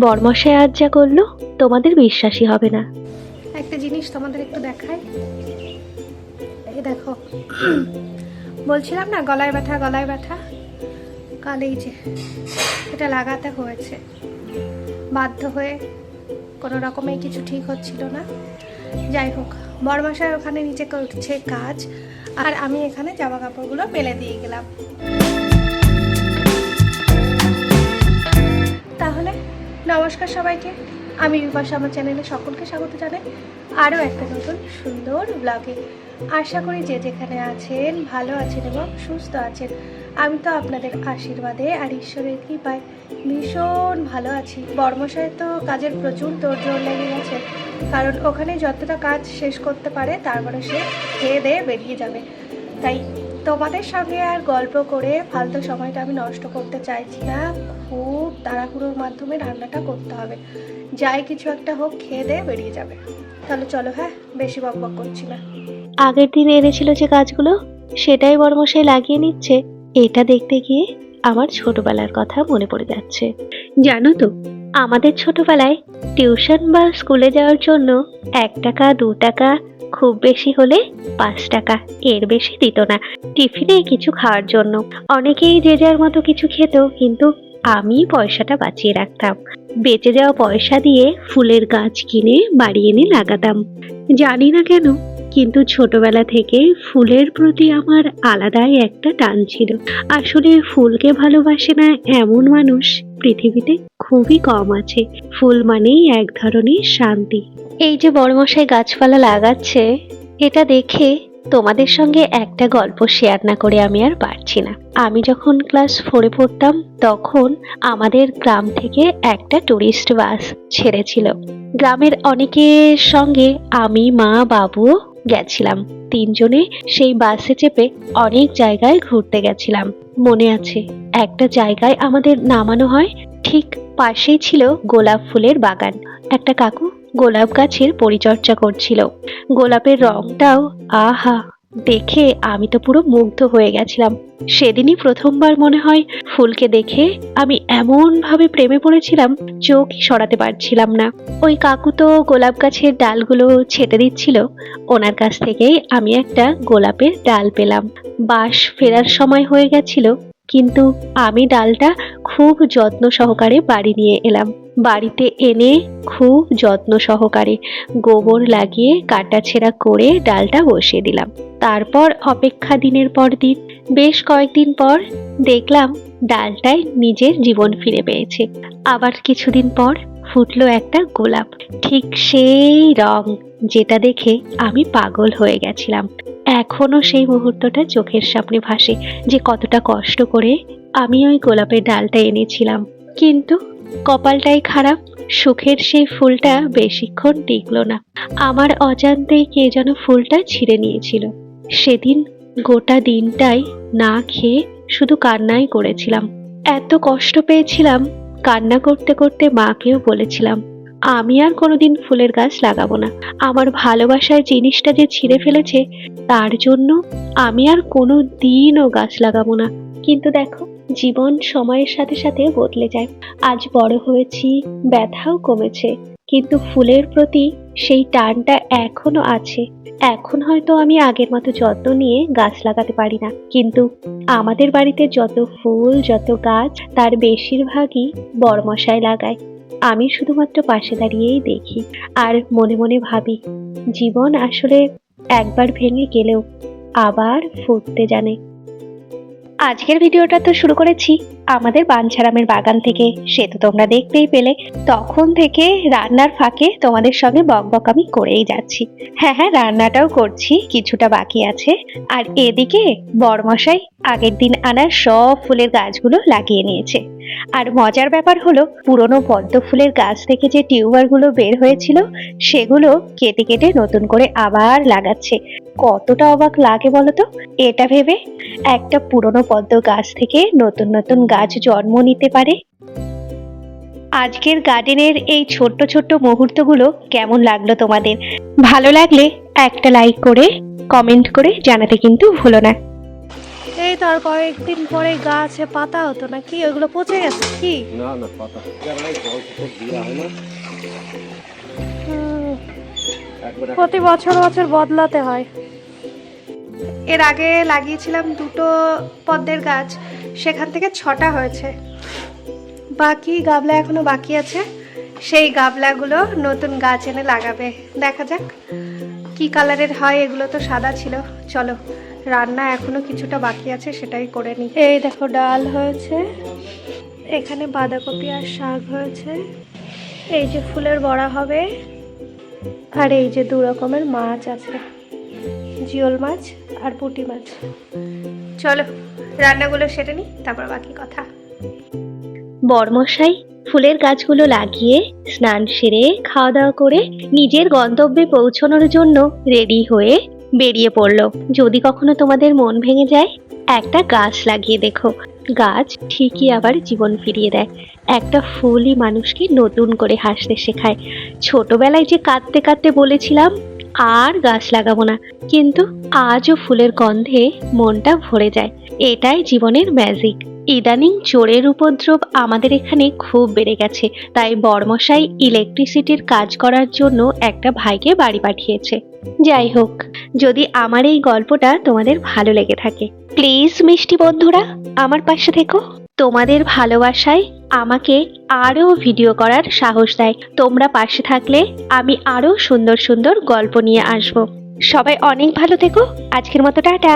বরমশাই আজ যা করল, তোমাদের বিশ্বাসই হবে না। একটা জিনিস তোমাদের একটু দেখাই। এই দেখো। বলছিলাম না, গলায় ব্যথা গলায় ব্যথা? কাল এই যে, এটা লাগাতে হয়েছে। বাধ্য হয়ে কোনো রকমে কিছু ঠিক হচ্ছিল না। যাই হোক বড়মশাই ওখানে নিচে করছে কাজ, আর আমি এখানে জামা কাপড়গুলো মেলে দিয়ে গেলাম। নমস্কার সবাইকে। আমি বিপাশা, আমার চ্যানেলে সকলকে স্বাগত জানাই। আরও একটা নতুন সুন্দর ব্লগে আশা করি যে যেখানে আছেন ভালো আছেন এবং সুস্থ আছেন। আমি তো আপনাদের আশীর্বাদে আর ঈশ্বরের কৃপায় ভীষণ ভালো আছি। বর্মশায় তো কাজের প্রচুর তোড়জোড় লেগে গেছে। কারণ ওখানে যতটা কাজ শেষ করতে পারে, তারপরে সে খেয়ে দিয়ে বেরিয়ে যাবে। তাই তোমাদের সঙ্গে আর গল্প করে ফালতু সময়টা আমি নষ্ট করতে চাইছি না। খুব তাড়াহুড়োর মাধ্যমে রান্নাটা করতে হবে। যাই কিছু একটা হোক, খেয়ে দিয়ে বেরিয়ে যাবে। তাহলে চলো হ্যাঁ? বেশি বক বক করছি না। আগের দিন এনেছিল যে কাজগুলো সেটাই বরমশাই লাগিয়ে নিচ্ছে। এটা দেখতে গিয়ে আমার ছোটবেলার কথা মনে পড়ে যাচ্ছে। জানো তো, আমাদের ছোটবেলায় টিউশন বা স্কুলে যাওয়ার জন্য এক টাকা, দু টাকা খুব বেশি হলে পাঁচ টাকা, এর বেশি দিত না। টিফিনে কিছু খাওয়ার জন্য। অনেকেই যে যার মতো কিছু খেত, কিন্তু আমি পয়সাটা বাঁচিয়ে রাখতাম। বেঁচে যাওয়া পয়সা দিয়ে ফুলের গাছ কিনে বাড়ি এনে লাগাতাম। জানি না কেন, কিন্তু ছোটবেলা থেকে ফুলের প্রতি আমার আলাদাই একটা টান ছিল। আসলে ফুলকে ভালোবাসে না এমন মানুষ পৃথিবীতে খুবই কম আছে। ফুল মানেই এক ধরনের শান্তি। এই যে বড়মশাই গাছপালা লাগাচ্ছে, এটা দেখে তোমাদের সঙ্গে একটা গল্প শেয়ার না করে আমি আর পারছি না। আমি যখন ক্লাস ফোরে পড়তাম, তখন আমাদের গ্রাম থেকে একটা টুরিস্ট বাস ছেড়েছিল। গ্রামের অনেকের সঙ্গে আমি, মা বাবু গেছিলাম। তিনজনে সেই বাসে চেপে অনেক জায়গায় ঘুরতে গেছিলাম। মনে আছে, একটা জায়গায় আমাদের নামানো হয়, ঠিক পাশেই ছিল গোলাপ ফুলের বাগান। একটা কাকু গোলাপ গাছের পরিচর্যা করছিল। গোলাপের রংটাও আহা, দেখে আমি তো পুরো মুগ্ধ হয়ে গেছিলাম। সেদিনই প্রথমবার মনে হয় ফুলকে দেখে আমি এমন ভাবে প্রেমে পড়েছিলাম, চোখই সরাতে পারছিলাম না। ওই কাকু তো গোলাপ গাছের ডালগুলো ছেটে দিচ্ছিল, ওনার কাছ থেকেই আমি একটা গোলাপের ডাল পেলাম। বাস ফেরার সময় হয়ে গেছিল, কিন্তু আমি ডালটা খুব যত্ন সহকারে বাড়ি নিয়ে এলাম। বাড়িতে এনে খুব যত্ন সহকারে গোবর লাগিয়ে কাটাছেঁড়া করে ডালটা বসিয়ে দিলাম। তারপর অপেক্ষা দিনের পর দিন, বেশ কয়েকদিন পর দেখলাম ডালটায় নিজের জীবন ফিরে পেয়েছে। আবার কিছুদিন পর ফুটলো একটা গোলাপ। ঠিক সেই রং যেটা দেখে আমি পাগল হয়ে গেছিলাম। এখনও সেই মুহূর্তটা চোখের সামনে ভাসে যে কতটা কষ্ট করে আমি ওই গোলাপের ডালটা এনেছিলাম। কিন্তু কপালটাই খারাপ, সুখের সেই ফুলটা বেশিক্ষণ টিকলো না। আমার অজান্তেই কে যেন ফুলটা ছিঁড়ে নিয়েছিল। সেদিন গোটা দিনটাই না খেয়ে শুধু কান্নাই করেছিলাম। এত কষ্ট পেয়েছিলাম, কান্না করতে করতে মাকেও বলেছিলাম, আমি আর কোনোদিন ফুলের গাছ লাগাবো না। আমার ভালোবাসার জিনিসটা যে ছিঁড়ে ফেলেছে, তার জন্য আমি আর কোনো দিনও গাছ লাগাবো না। কিন্তু দেখো জীবন সময়ের সাথে সাথে বদলে যায়। আজ বড় হয়েছি, ব্যথাও কমেছে, কিন্তু ফুলের প্রতি সেই টানটা এখনও আছে। এখন হয়তো আমি আগের মতো যত্ন নিয়ে গাছ লাগাতে পারি না, কিন্তু আমাদের বাড়িতে যত ফুল, যত গাছ, তার বেশিরভাগই বড়মশাই লাগায়। আমি শুধুমাত্র পাশে দাঁড়িয়েই দেখি আর মনে মনে ভাবি, জীবন আসলে একবার ভেঙে গেলেও আবার ফুটতে জানে। আজকের ভিডিওটা তো শুরু করেছি আমাদের বাঞ্ছারামের বাগান থেকে। সে তো তোমরা দেখতেই পেলে। তখন থেকে রান্নার ফাঁকে তোমাদের সঙ্গে বকবক আমি করেই যাচ্ছি। হ্যাঁ হ্যাঁ রান্নাটাও করছি, কিছুটা বাকি আছে। আর এদিকে বরমশাই আগের দিন আনার সব ফুলের গাছগুলো লাগিয়ে নিয়েছে। আর মজার ব্যাপার হলো, পুরনো পদ্ম ফুলের গাছ থেকে যে টিউবারগুলো বের হয়েছিল, সেগুলো কেটে কেটে নতুন করে আবার লাগাচ্ছে। কতটা অবাক লাগে বলতো? এটা ভেবে একটা পুরনো পদ্ম গাছ থেকে নতুন নতুন গাছ জন্ম নিতে পারে। আজকের গার্ডেনের এই ছোট্ট ছোট্ট মুহূর্তগুলো কেমন লাগল তোমাদের? ভালো লাগলে একটা লাইক করে, কমেন্ট করে জানাতে কিন্তু ভুলো না। এই তো আর কয়েকদিন পরে গাছে পাতা হতো না কি ওইগুলো পচে গেছে কি? না না পাতা। প্রতি বছর বছর বদলাতে হয়। এর আগে লাগিয়েছিলাম দুটো পদ্মের গাছ সেখান থেকে ছটা হয়েছে। বাকি গাবলা এখনও বাকি আছে। সেই গাবলাগুলো নতুন গাছ এনে লাগাবে। দেখা যাক কি কালারের হয় এগুলো তো সাদা ছিল। চলো রান্না এখনও কিছুটা বাকি আছে সেটাই করে নিই এই দেখো ডাল হয়েছে। এখানে বাঁধাকপি আর শাক হয়েছে। এই যে ফুলের বড়া হবে আর এই যে দু রকমের মাছ আছে। জিওল মাছ আর পুঁটি মাছ। চলো রান্নাগুলো সেরে নিই তারপর বাকি কথা। বর্মশাই ফুলের গাছগুলো লাগিয়ে স্নান সেরে খাওয়া দাওয়া করে নিজের গন্তব্যে পৌঁছানোর জন্য রেডি হয়ে বেরিয়ে পড়ল। যদি কখনো তোমাদের মন ভেঙে যায়, একটা গাছ লাগিয়ে দেখো। গাছ ঠিকই আবার জীবন ফিরিয়ে দেয়। একটা ফুলই মানুষকে নতুন করে হাসতে শেখায়। ছোটবেলায় যে কাঁদতে কাঁদতে বলেছিলাম আর গাছ লাগাবো না। কিন্তু আজও ফুলের গন্ধে মনটা ভরে যায়। এটাই জীবনের ম্যাজিক ইদানিং চোরের উপদ্রব আমাদের এখানে খুব বেড়ে গেছে। তাই বর্মশাই ইলেকট্রিসিটির কাজ করার জন্য একটা ভাইকে বাড়ি পাঠিয়েছে। যাই হোক, যদি আমার এই গল্পটা তোমাদের ভালো লেগে থাকে প্লিজ মিষ্টি বন্ধুরা, আমার পাশে থেকো। তোমাদের ভালোবাসায় আমাকে আরও ভিডিও করার সাহস দেয়। তোমরা পাশে থাকলে আমি আরও সুন্দর সুন্দর গল্প নিয়ে আসব। সবাই অনেক ভালো থেকো। আজকের মতো টাটা।